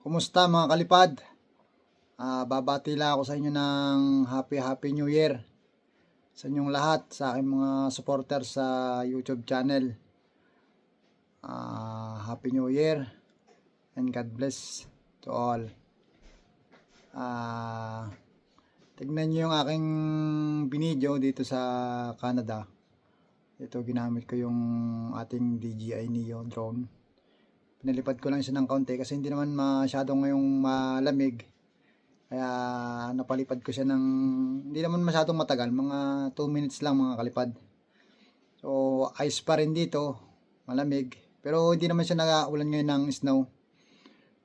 Kumusta mga kalipad? Ah, babati lang ako sa inyo ng Happy Happy New Year sa inyong lahat, sa aking mga supporter sa YouTube channel. Ah, Happy New Year and God bless to all. Ah, tignan niyo yung aking binidyo dito sa Canada. Ito ginamit ko yung ating DJI Neo drone pinalipad ko lang siya ng kaunti kasi hindi naman masyadong ngayong malamig. Kaya napalipad ko siya ng hindi naman masyadong matagal mga 2 minutes lang mga kalipad. So ice pa rin dito malamig. Pero hindi naman siya nag-uulan ngayon ng snow.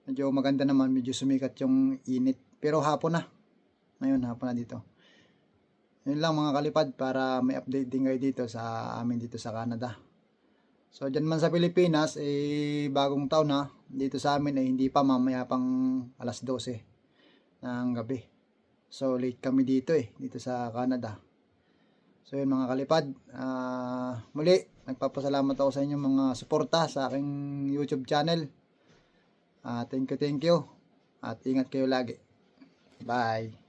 Medyo maganda naman medyo sumikat yung init. Pero hapon na. Ngayon hapon na dito. Yun lang mga kalipad para may update din kayo dito sa amin dito sa Canada So, dyan man sa Pilipinas, eh, bagong taon na, dito sa amin, eh, hindi pa mamaya pang alas 12 ng gabi. So, late kami dito eh, dito sa Canada. So, yun mga kalipad, ah, muli, nagpapasalamat ako sa inyo mga suporta sa aking YouTube channel. Ah, thank you, thank you. At ingat kayo lagi. Bye.